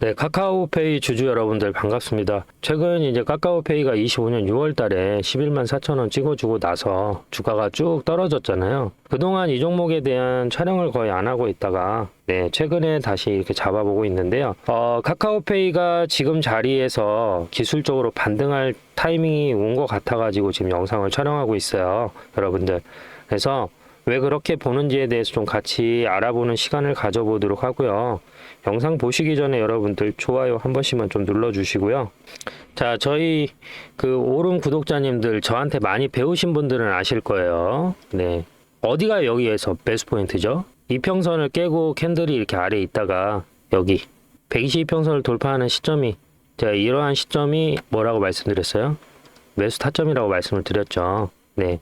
네, 카카오페이 주주 여러분들 반갑습니다. 최근 이제 카카오페이가 25년 6월 달에 11만 4천 원 찍어주고 나서 주가가 쭉 떨어졌잖아요. 그동안 이 종목에 대한 촬영을 거의 안 하고 있다가 네, 최근에 다시 이렇게 잡아보고 있는데요. 어, 카카오페이가 지금 자리에서 기술적으로 반등할 타이밍이 온 것 같아가지고 지금 영상을 촬영하고 있어요. 여러분들. 그래서 왜 그렇게 보는지에 대해서 좀 같이 알아보는 시간을 가져보도록 하고요. 영상 보시기 전에 여러분들 좋아요 한 번씩만 좀 눌러주시고요. 자, 저희 그 오른 구독자님들 저한테 많이 배우신 분들은 아실 거예요. 네. 어디가 여기에서 매수 포인트죠? 이평선을 깨고 캔들이 이렇게 아래에 있다가 여기 122평선을 돌파하는 시점이 제가 이러한 시점이 뭐라고 말씀드렸어요? 매수 타점이라고 말씀을 드렸죠. 네.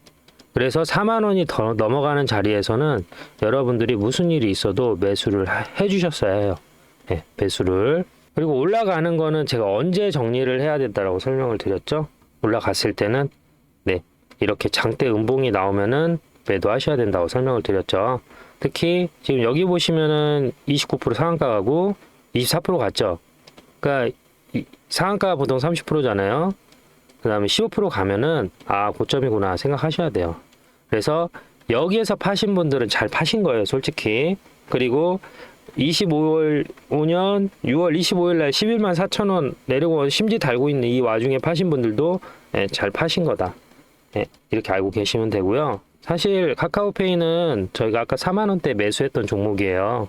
그래서 4만 원이 더 넘어가는 자리에서는 여러분들이 무슨 일이 있어도 매수를 하- 해주셨어야 해요. 네, 매수를. 그리고 올라가는 거는 제가 언제 정리를 해야 된다라고 설명을 드렸죠. 올라갔을 때는 네 이렇게 장대 음봉이 나오면은 매도하셔야 된다고 설명을 드렸죠. 특히 지금 여기 보시면은 29% 상한가 가고 24% 갔죠. 그러니까 이- 상한가 보통 30%잖아요. 그 다음에 15% 가면은 아 고점이구나 생각하셔야 돼요. 그래서 여기에서 파신 분들은 잘 파신 거예요, 솔직히. 그리고 25월 5년 6월 25일 날 11만 4천 원 내려고 심지 달고 있는 이 와중에 파신 분들도 예, 잘 파신 거다. 예, 이렇게 알고 계시면 되고요. 사실 카카오페이는 저희가 아까 4만 원대 매수했던 종목이에요.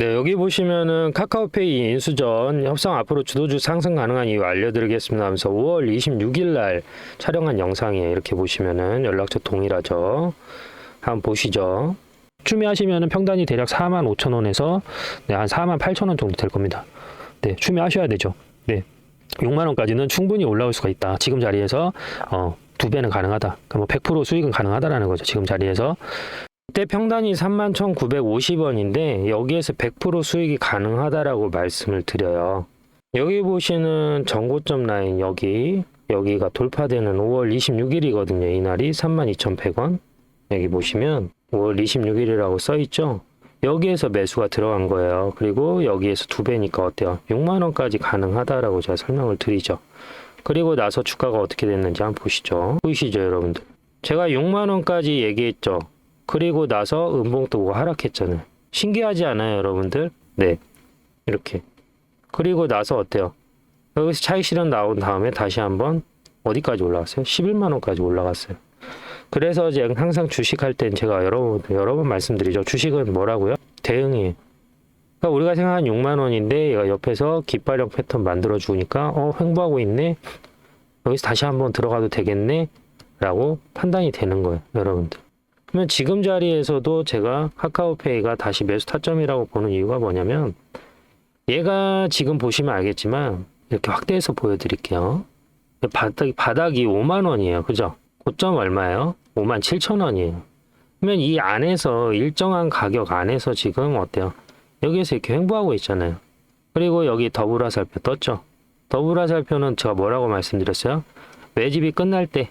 네, 여기 보시면은 카카오페이 인수전 협상 앞으로 주도주 상승 가능한 이유 알려드리겠습니다 하면서 5월 26일 날 촬영한 영상이에요. 이렇게 보시면은 연락처 동일하죠. 한번 보시죠. 추미하시면은 평단이 대략 4만 5천 원에서 네, 한 4만 8천 원 정도 될 겁니다. 네, 추미하셔야 되죠. 네. 6만 원까지는 충분히 올라올 수가 있다. 지금 자리에서 어, 두 배는 가능하다. 그러니까 뭐100% 수익은 가능하다라는 거죠. 지금 자리에서 그때 평단이 31,950원인데 여기에서 100% 수익이 가능하다라고 말씀을 드려요. 여기 보시는 정고점 라인 여기 여기가 돌파되는 5월 26일이거든요. 이날이 32,100원. 여기 보시면 5월 26일이라고 써 있죠. 여기에서 매수가 들어간 거예요. 그리고 여기에서 두 배니까 어때요? 6만 원까지 가능하다라고 제가 설명을 드리죠. 그리고 나서 주가가 어떻게 됐는지 한번 보시죠. 보이시죠, 여러분들? 제가 6만 원까지 얘기했죠. 그리고 나서 뜨고 하락했잖아요. 신기하지 않아요, 여러분들? 네. 이렇게. 그리고 나서 어때요? 여기서 차익 실현 나온 다음에 다시 한번 어디까지 올라갔어요? 11만 원까지 올라갔어요. 그래서 제가 항상 주식할 땐 제가 여러, 여러 번 말씀드리죠. 주식은 뭐라고요? 대응이에요. 그러니까 우리가 생각한 6만 원인데 옆에서 깃발형 패턴 만들어 주니까 어 횡보하고 있네. 여기서 다시 한번 들어가도 되겠네. 라고 판단이 되는 거예요, 여러분들. 그러면 지금 자리에서도 제가 카카오페이가 다시 매수 타점이라고 보는 이유가 뭐냐면 얘가 지금 보시면 알겠지만 이렇게 확대해서 보여드릴게요. 바닥이, 바닥이 5만 원이에요. 그죠? 고점 얼마예요? 5만 7천 원이에요. 그러면 이 안에서 일정한 가격 안에서 지금 어때요? 여기에서 이렇게 횡보하고 있잖아요. 그리고 여기 더불화살표 떴죠. 더불화살표는 제가 뭐라고 말씀드렸어요? 매집이 끝날 때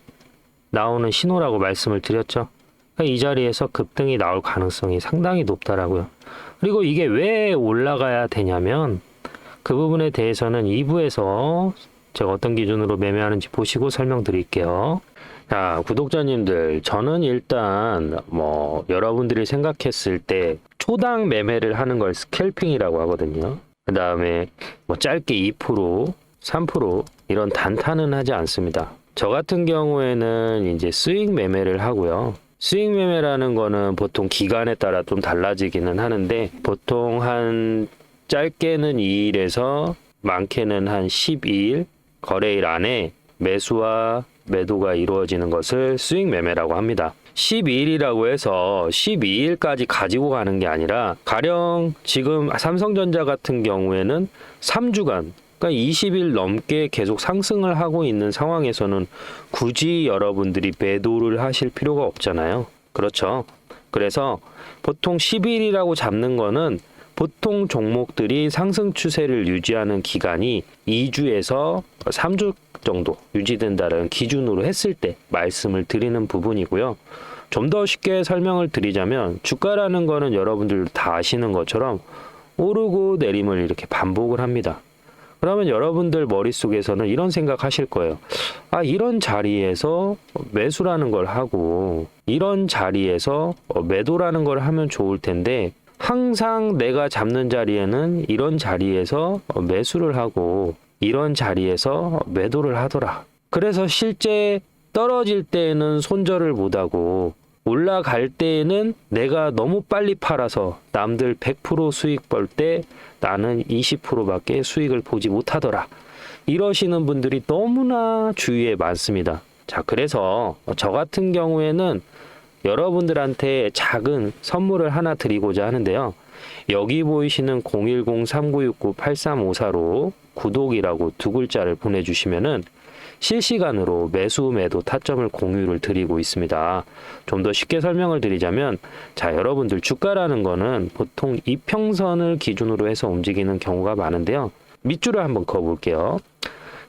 나오는 신호라고 말씀을 드렸죠. 이 자리에서 급등이 나올 가능성이 상당히 높다라고요. 그리고 이게 왜 올라가야 되냐면 그 부분에 대해서는 2부에서 제가 어떤 기준으로 매매하는지 보시고 설명드릴게요. 자, 구독자님들, 저는 일단 뭐 여러분들이 생각했을 때 초당 매매를 하는 걸 스캘핑이라고 하거든요. 그 다음에 뭐 짧게 2%, 3% 이런 단타는 하지 않습니다. 저 같은 경우에는 이제 스윙 매매를 하고요. 스윙 매매라는 거는 보통 기간에 따라 좀 달라지기는 하는데 보통 한 짧게는 2일에서 많게는 한 12일 거래일 안에 매수와 매도가 이루어지는 것을 스윙 매매라고 합니다. 12일이라고 해서 12일까지 가지고 가는 게 아니라 가령 지금 삼성전자 같은 경우에는 3주간 그러니까 20일 넘게 계속 상승을 하고 있는 상황에서는 굳이 여러분들이 매도를 하실 필요가 없잖아요. 그렇죠. 그래서 보통 10일이라고 잡는 거는 보통 종목들이 상승 추세를 유지하는 기간이 2주에서 3주 정도 유지된다는 기준으로 했을 때 말씀을 드리는 부분이고요. 좀 더 쉽게 설명을 드리자면 주가라는 거는 여러분들 다 아시는 것처럼 오르고 내림을 이렇게 반복을 합니다. 그러면 여러분들 머릿속에서는 이런 생각 하실 거예요. 아, 이런 자리에서 매수라는 걸 하고, 이런 자리에서 어, 매도라는 걸 하면 좋을 텐데, 항상 내가 잡는 자리에는 이런 자리에서 어, 매수를 하고, 이런 자리에서 매도를 하더라. 그래서 실제 떨어질 때에는 손절을 못하고, 올라갈 때에는 내가 너무 빨리 팔아서 남들 100% 수익 벌 때 나는 20%밖에 수익을 보지 못하더라. 이러시는 분들이 너무나 주위에 많습니다. 자, 그래서 저 같은 경우에는 여러분들한테 작은 선물을 하나 드리고자 하는데요. 여기 보이시는 010-3969-8354로 구독이라고 두 글자를 보내주시면은 실시간으로 매수 매도 타점을 공유를 드리고 있습니다. 좀 더 쉽게 설명을 드리자면 자 여러분들 주가라는 거는 보통 이평선을 기준으로 해서 움직이는 경우가 많은데요. 밑줄을 한번 그어 볼게요.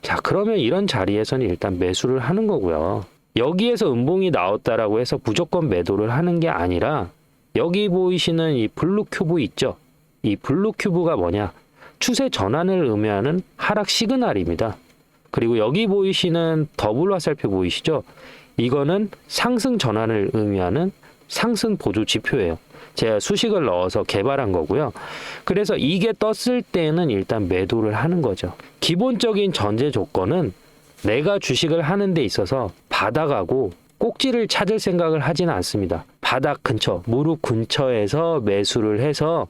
자 그러면 이런 자리에서는 일단 매수를 하는 거고요. 여기에서 음봉이 나왔다라고 해서 무조건 매도를 하는 게 아니라 여기 보이시는 이 블루 큐브 있죠? 이 블루 큐브가 뭐냐? 추세 전환을 의미하는 하락 시그널입니다. 그리고 여기 보이시는 더블 화살표 보이시죠? 이거는 상승 전환을 의미하는 상승 보조 지표예요. 제가 수식을 넣어서 개발한 거고요. 그래서 이게 떴을 때는 일단 매도를 하는 거죠. 기본적인 전제 조건은 내가 주식을 하는 데 있어서 바닥하고 꼭지를 찾을 생각을 하지는 않습니다. 바닥 근처, 무릎 근처에서 매수를 해서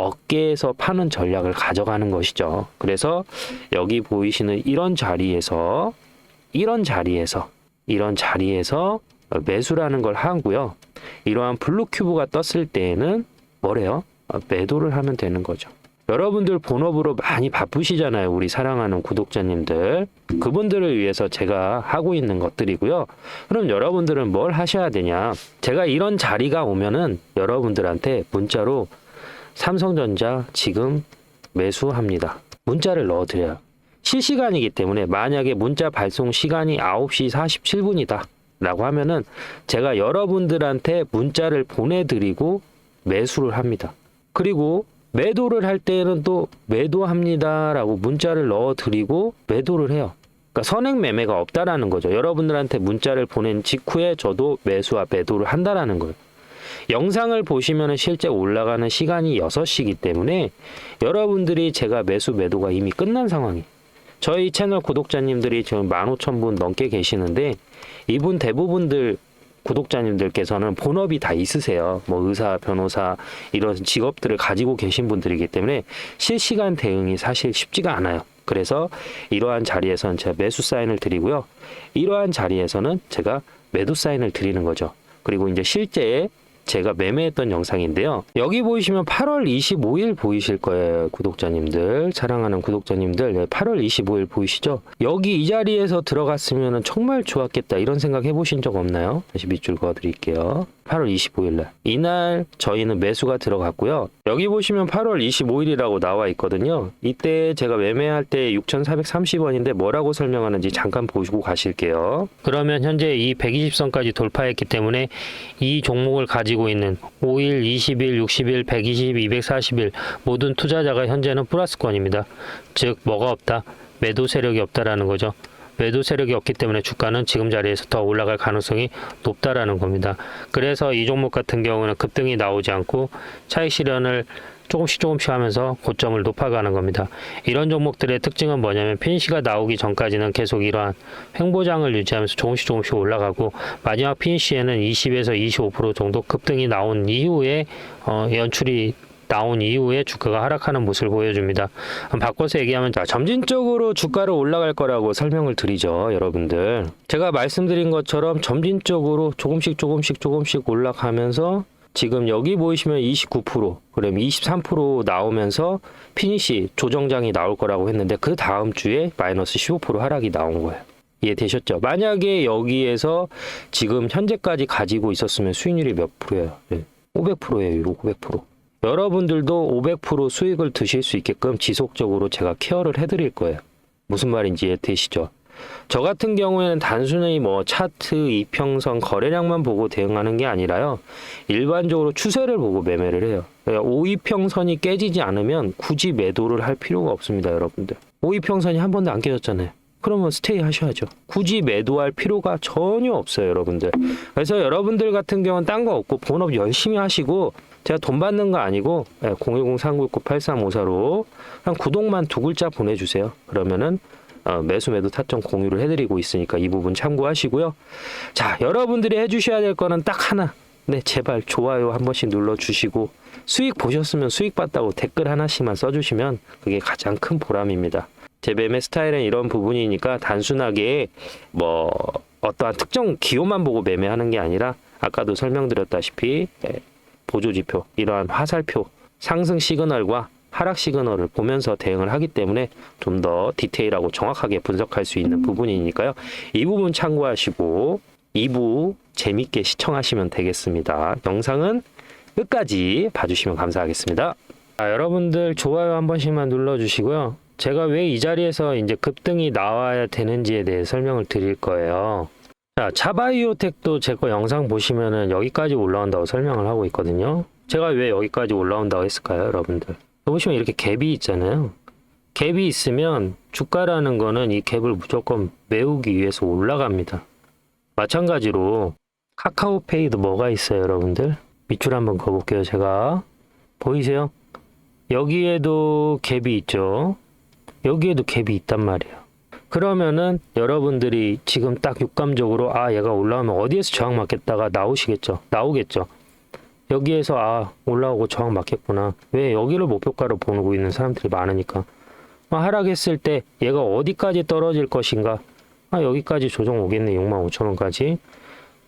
어깨에서 파는 전략을 가져가는 것이죠. 그래서 여기 보이시는 이런 자리에서 이런 자리에서 이런 자리에서 매수라는 걸 하고요. 이러한 블루 큐브가 떴을 때에는 뭐래요? 매도를 하면 되는 거죠. 여러분들 본업으로 많이 바쁘시잖아요. 우리 사랑하는 구독자님들. 그분들을 위해서 제가 하고 있는 것들이고요. 그럼 여러분들은 뭘 하셔야 되냐? 제가 이런 자리가 오면은 여러분들한테 문자로 삼성전자 지금 매수합니다. 문자를 넣어드려요. 실시간이기 때문에 만약에 문자 발송 시간이 9시 47분이다. 라고 하면은 제가 여러분들한테 문자를 보내드리고 매수를 합니다. 그리고 매도를 할 때는 또 매도합니다. 라고 문자를 넣어드리고 매도를 해요. 그러니까 선행 매매가 없다라는 거죠. 여러분들한테 문자를 보낸 직후에 저도 매수와 매도를 한다라는 거예요. 영상을 보시면 실제 올라가는 시간이 6시이기 때문에 여러분들이 제가 매수 매도가 이미 끝난 상황이에요. 저희 채널 구독자님들이 지금 15,000분 넘게 계시는데 이분 대부분들 구독자님들께서는 본업이 다 있으세요. 뭐 의사, 변호사 이런 직업들을 가지고 계신 분들이기 때문에 실시간 대응이 사실 쉽지가 않아요. 그래서 이러한 자리에서는 제가 매수 사인을 드리고요. 이러한 자리에서는 제가 매도 사인을 드리는 거죠. 그리고 이제 실제 제가 매매했던 영상인데요. 여기 보이시면 8월 25일 보이실 거예요. 구독자님들, 사랑하는 구독자님들. 네, 8월 25일 보이시죠? 여기 이 자리에서 들어갔으면 정말 좋았겠다. 이런 생각 해보신 적 없나요? 다시 밑줄 그어 드릴게요. 8월 25일 날. 이날 저희는 매수가 들어갔고요. 여기 보시면 8월 25일이라고 나와 있거든요. 이때 제가 매매할 때 6,430원인데 뭐라고 설명하는지 잠깐 보시고 가실게요. 그러면 현재 이 120선까지 돌파했기 때문에 이 종목을 가지고 있는 5일, 20일, 60일, 120, 240일 모든 투자자가 현재는 플러스권입니다. 즉 뭐가 없다? 매도 세력이 없다라는 거죠. 매도 세력이 없기 때문에 주가는 지금 자리에서 더 올라갈 가능성이 높다라는 겁니다. 그래서 이 종목 같은 경우는 급등이 나오지 않고 차익 실현을 조금씩 조금씩 하면서 고점을 높아가는 겁니다. 이런 종목들의 특징은 뭐냐면 피니시가 나오기 전까지는 계속 이러한 횡보장을 유지하면서 조금씩 조금씩 올라가고 마지막 피니시에는 20에서 25% 정도 급등이 나온 이후에 어, 연출이 나온 이후에 주가가 하락하는 모습을 보여줍니다. 바꿔서 얘기하면 자, 점진적으로 주가를 올라갈 거라고 설명을 드리죠, 여러분들. 제가 말씀드린 것처럼 점진적으로 조금씩 조금씩 조금씩 올라가면서 지금 여기 보이시면 29%, 그럼 23% 나오면서 피니시 조정장이 나올 거라고 했는데 그 다음 주에 마이너스 15% 하락이 나온 거예요. 이해되셨죠? 만약에 여기에서 지금 현재까지 가지고 있었으면 수익률이 몇 프로예요? 500%예요, 500%. 여러분들도 500% 수익을 드실 수 있게끔 지속적으로 제가 케어를 해드릴 거예요. 무슨 말인지 이해되시죠? 저 같은 경우에는 단순히 뭐 차트, 이평선, 거래량만 보고 대응하는 게 아니라요. 일반적으로 추세를 보고 매매를 해요. 그러니까 5이평선이 깨지지 않으면 굳이 매도를 할 필요가 없습니다, 여러분들. 5이평선이 한 번도 안 깨졌잖아요. 그러면 스테이 하셔야죠. 굳이 매도할 필요가 전혀 없어요, 여러분들. 그래서 여러분들 같은 경우는 딴 거 없고 본업 열심히 하시고 제가 돈 받는 거 아니고 010-399-8354로 한 구독만 두 글자 보내주세요. 그러면은 어, 매수 매도 타점 공유를 해드리고 있으니까 이 부분 참고하시고요. 자, 여러분들이 해주셔야 될 거는 딱 하나. 네, 제발 좋아요 한 번씩 눌러주시고 수익 보셨으면 수익 봤다고 댓글 하나씩만 써주시면 그게 가장 큰 보람입니다. 제 매매 스타일은 이런 부분이니까 단순하게 뭐 어떠한 특정 기호만 보고 매매하는 게 아니라 아까도 설명드렸다시피 예, 보조지표 이러한 화살표 상승 시그널과 하락 시그널을 보면서 대응을 하기 때문에 좀 더 디테일하고 정확하게 분석할 수 있는 부분이니까요. 이 부분 참고하시고 2부 재밌게 시청하시면 되겠습니다. 영상은 끝까지 봐주시면 감사하겠습니다. 자, 여러분들 좋아요 한 번씩만 눌러주시고요. 제가 왜 이 자리에서 이제 급등이 나와야 되는지에 대해 설명을 드릴 거예요. 자, 차바이오텍도 제 거 영상 보시면은 여기까지 올라온다고 설명을 하고 있거든요. 제가 왜 여기까지 올라온다고 했을까요, 여러분들? 보시면 이렇게 갭이 있잖아요. 갭이 있으면 주가라는 거는 이 갭을 무조건 메우기 위해서 올라갑니다. 마찬가지로 카카오페이도 뭐가 있어요, 여러분들? 밑줄 한번 그어볼게요, 제가. 보이세요? 여기에도 갭이 있죠. 여기에도 갭이 있단 말이에요. 그러면은 여러분들이 지금 딱 육감적으로 아 얘가 올라오면 어디에서 저항 맞겠다가 나오시겠죠. 나오겠죠. 여기에서 아 올라오고 저항 맞겠구나. 왜 여기를 목표가로 보고 있는 사람들이 많으니까. 아, 하락했을 때 얘가 어디까지 떨어질 것인가. 아 여기까지 조정 오겠네 6만 5천 원까지.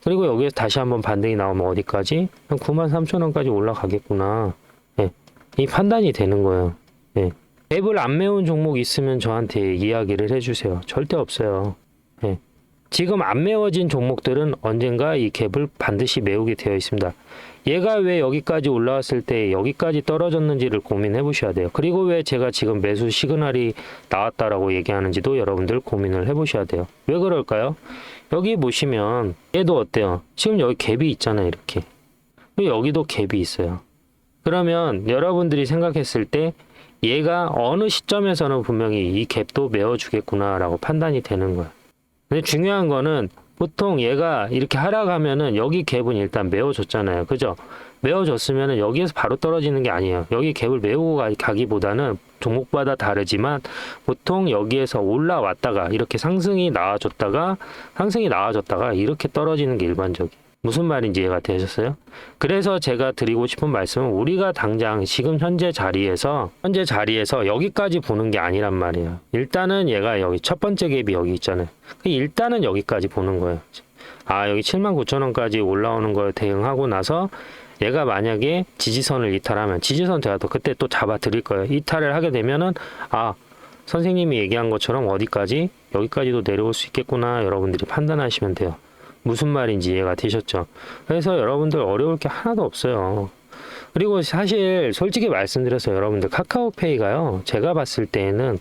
그리고 여기에서 다시 한번 반등이 나오면 어디까지? 한 9만 3천 원까지 올라가겠구나. 예. 이 판단이 되는 거예요. 예. 앱을 안 메운 종목 있으면 저한테 이야기를 해주세요. 절대 없어요. 예. 지금 안 메워진 종목들은 언젠가 이 갭을 반드시 메우게 되어 있습니다. 얘가 왜 여기까지 올라왔을 때 여기까지 떨어졌는지를 고민해 보셔야 돼요. 그리고 왜 제가 지금 매수 시그널이 나왔다라고 얘기하는지도 여러분들 고민을 해 보셔야 돼요. 왜 그럴까요? 여기 보시면 얘도 어때요? 지금 여기 갭이 있잖아요, 이렇게. 여기도 갭이 있어요. 그러면 여러분들이 생각했을 때 얘가 어느 시점에서는 분명히 이 갭도 메워주겠구나라고 판단이 되는 거예요. 근데 중요한 거는 보통 얘가 이렇게 하락하면은 여기 갭은 일단 메워줬잖아요. 그죠? 메워줬으면은 여기에서 바로 떨어지는 게 아니에요. 여기 갭을 메우고 가- 가기보다는 종목마다 다르지만 보통 여기에서 올라왔다가 이렇게 상승이 나와줬다가 상승이 나와줬다가 이렇게 떨어지는 게 일반적이에요. 무슨 말인지 이해가 되셨어요? 그래서 제가 드리고 싶은 말씀은 우리가 당장 지금 현재 자리에서 현재 자리에서 여기까지 보는 게 아니란 말이에요. 일단은 얘가 여기 첫 번째 갭이 여기 있잖아요. 그 일단은 여기까지 보는 거예요. 아 여기 7만 9천 원까지 올라오는 걸 대응하고 나서 얘가 만약에 지지선을 이탈하면 지지선 제가 또 그때 또 잡아 드릴 거예요. 이탈을 하게 되면은 아 선생님이 얘기한 것처럼 어디까지 여기까지도 내려올 수 있겠구나 여러분들이 판단하시면 돼요. 무슨 말인지 이해가 되셨죠? 그래서 여러분들 어려울 게 하나도 없어요. 그리고 사실 솔직히 말씀드려서 여러분들 카카오페이가요. 제가 봤을 때에는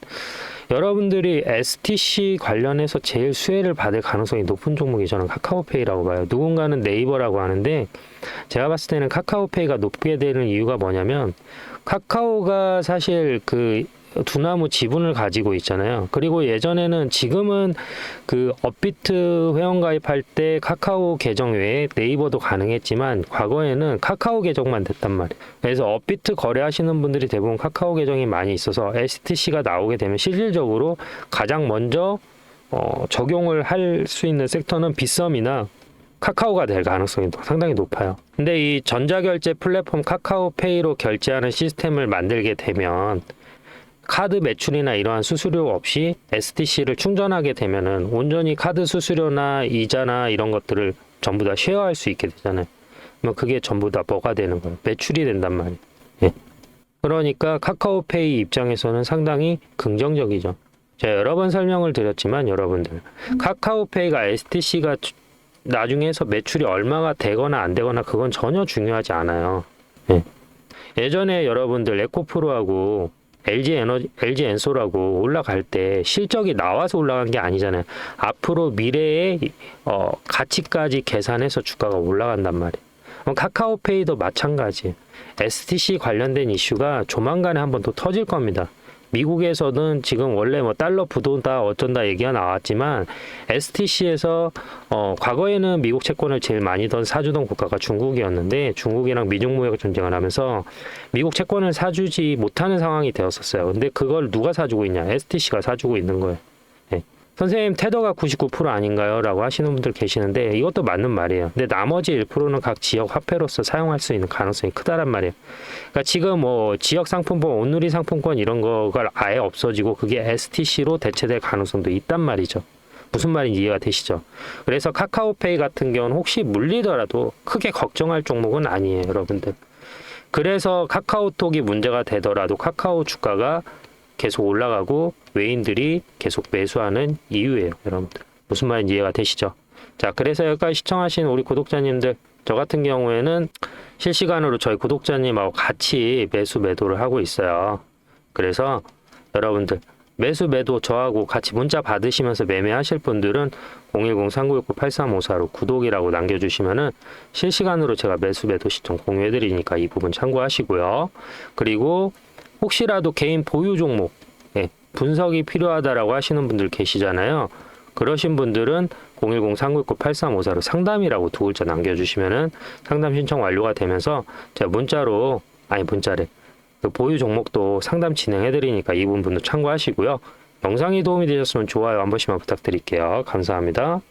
여러분들이 STC 관련해서 제일 수혜를 받을 가능성이 높은 종목이 저는 카카오페이라고 봐요. 누군가는 네이버라고 하는데 제가 봤을 때는 카카오페이가 높게 되는 이유가 뭐냐면 카카오가 사실 그 두나무 지분을 가지고 있잖아요. 그리고 예전에는 지금은 그 업비트 회원 가입할 때 카카오 계정 외에 네이버도 가능했지만 과거에는 카카오 계정만 됐단 말이에요. 그래서 업비트 거래하시는 분들이 대부분 카카오 계정이 많이 있어서 STC가 나오게 되면 실질적으로 가장 먼저 어, 적용을 할 수 있는 섹터는 빗썸이나 카카오가 될 가능성이 상당히 높아요. 근데 이 전자결제 플랫폼 카카오페이로 결제하는 시스템을 만들게 되면 카드 매출이나 이러한 수수료 없이 STC를 충전하게 되면은 온전히 카드 수수료나 이자나 이런 것들을 전부 다 쉐어할 수 있게 되잖아요. 그러면 그게 전부 다 뭐가 되는 거예요? 매출이 된단 말이에요. 예. 그러니까 카카오페이 입장에서는 상당히 긍정적이죠. 제가 여러 번 설명을 드렸지만 여러분들 카카오페이가 STC가 나중에서 매출이 얼마가 되거나 안 되거나 그건 전혀 중요하지 않아요. 예. 예전에 여러분들 에코프로하고 LG 에너지, LG 엔소라고 올라갈 때 실적이 나와서 올라간 게 아니잖아요. 앞으로 미래의 어, 가치까지 계산해서 주가가 올라간단 말이에요. 카카오페이도 마찬가지. STC 관련된 이슈가 조만간에 한번 또 터질 겁니다. 미국에서는 지금 원래 뭐 달러 부도다 어쩐다 얘기가 나왔지만 STC에서 어 과거에는 미국 채권을 제일 많이 던 사주던 국가가 중국이었는데 중국이랑 미중 무역 전쟁을 하면서 미국 채권을 사주지 못하는 상황이 되었었어요. 근데 그걸 누가 사주고 있냐? STC가 사주고 있는 거예요. 예. 선생님 테더가 99% 아닌가요? 라고 하시는 분들 계시는데 이것도 맞는 말이에요. 근데 나머지 1%는 각 지역 화폐로서 사용할 수 있는 가능성이 크다란 말이에요. 그러니까 지금 뭐 지역 상품권, 온누리 상품권 이런 거가 아예 없어지고 그게 STC로 대체될 가능성도 있단 말이죠. 무슨 말인지 이해가 되시죠? 그래서 카카오페이 같은 경우는 혹시 물리더라도 크게 걱정할 종목은 아니에요, 여러분들. 그래서 카카오톡이 문제가 되더라도 카카오 주가가 계속 올라가고 외인들이 계속 매수하는 이유예요, 여러분들. 무슨 말인지 이해가 되시죠? 자, 그래서 여기까지 시청하신 우리 구독자님들, 저 같은 경우에는 실시간으로 저희 구독자님하고 같이 매수 매도를 하고 있어요. 그래서 여러분들 매수 매도 저하고 같이 문자 받으시면서 매매하실 분들은 010-3969-8354로 구독이라고 남겨주시면은 실시간으로 제가 매수 매도 시점 공유해드리니까 이 부분 참고하시고요. 그리고 혹시라도 개인 보유 종목 예, 분석이 필요하다라고 하시는 분들 계시잖아요. 그러신 분들은 010-399-8354로 상담이라고 두 글자 남겨주시면은 상담 신청 완료가 되면서 제가 문자로 아니 문자래 그 보유 종목도 상담 진행해드리니까 이 부분도 참고하시고요. 영상이 도움이 되셨으면 좋아요 한 번씩만 부탁드릴게요. 감사합니다.